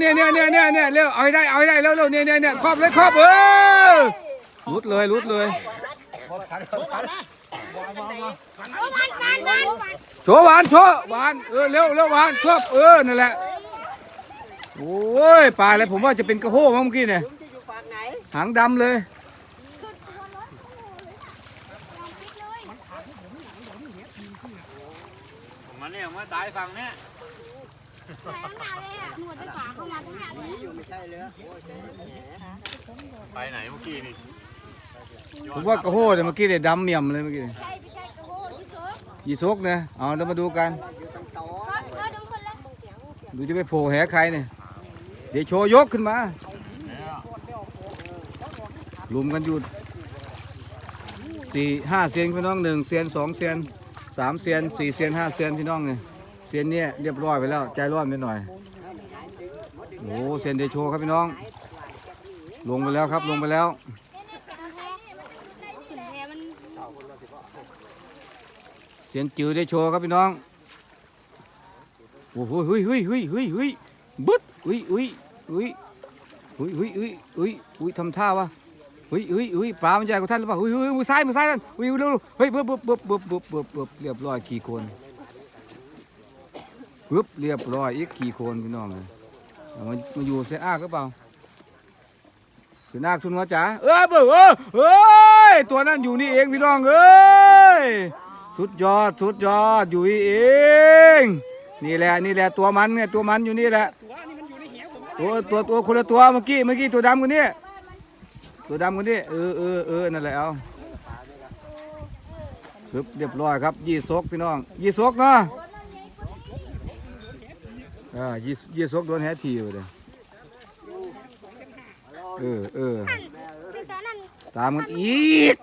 เนี่ยเนี่ยเนี่ยเนี่ยเนี่ยเร็วเอาให้ได้เอาให้ได้เร็วเร็วเนี่ยเนี่ยเนี่ยครอบเลยครอบเออรุดเลยรุดเลยโชว์หวานโชว์หวานเออเร็วเร็วหวานชอบเออนั่นแหละโอ้ยปลาอะไรผมว่าจะเป็นกระโห้มั้งเมื่อกี้เนี่ยหางดำเลยมันเนี่ยมาตายฝั่งเนี้ย หนวดไปขวาเข้ามาตรงนี้เลยไปไหนเมื่อกี้นี่ผมว่ากระโห้เนี่ยเมื่อกี้เนี่ยดำเมี่ยมเลยเมื่อกี้ยใช่ไม่ใช่กระโหที่เคิร์ฟยีซกนะเอาเรามาดูกันเคิร์ฟดูคนละดูจะไปโผล่แหใครเนี่ยเดี๋ยวโชว์ยกขึ้นมาลุมกันอยู่สี่ห้าเซียนพี่น้องหนึ่งเซียนสองเซียนสามเซียนสี่เซียนห้าเซียนพี่น้องเนี่ย เซียนเนี่ยเรียบร้อยไปแล้ว ใจร้อนไปหน่อยโอ้เซียนเดโชครับพี่น้อง ลงไปแล้วครับ ลงไปแล้วขึ้นจือได้โชครับพี่น้องโอ้โหเฮ้ยเฮ้ยเฮ้ยเฮ้ยเฮ้ยบึ๊ดอุ้ยอุ้ยอุ้ยอุ้ยอุ้ยอุ้ยอุ้ยอุ้ยทำท่าวะเฮ้ยเฮ้ยเฮ้ยปลามันใหญ่กว่าท่านหรือเปล่าเฮ้ยเฮ้ยมือซ้ายมือซ้ายกันเฮ้ยเร็วเฮ้ยเบึ๊บบึ๊บบึ๊บบึ๊บบึ๊บบึ๊บบึ๊บเรียบร้อยขี่คน บึ๊บเรียบร้อยอีกขี่คนพี่น้องเลยเอามันมาอยู่เส้นอ้ากหรือเปล่าเส้นอ้ากทุนหัวจ๋าเออเบอเออเฮ้ยตัวนั้นอยู่นี่เองพี่น้องเอ้ยสุดยอดสุดยอดอยู่นี่เองนี่แหละนี่แหละตัวมันไงตัวมันอยู่นี่แหละตัวตัวตัวคนละตัวเมื่อกี้เมื่อกี้ตัวดำคนนี้ตัวดำคนนี้เออเออเออนั่นแหละเอาปึ๊บเรียบร้อยครับยี่ซกพี่น้องยี่ซกเนาะ อ่ายี่ยี่ซกโดนแฮทีอยู่เลยเออเออซึ่งตอนนั้น ตามกันอีก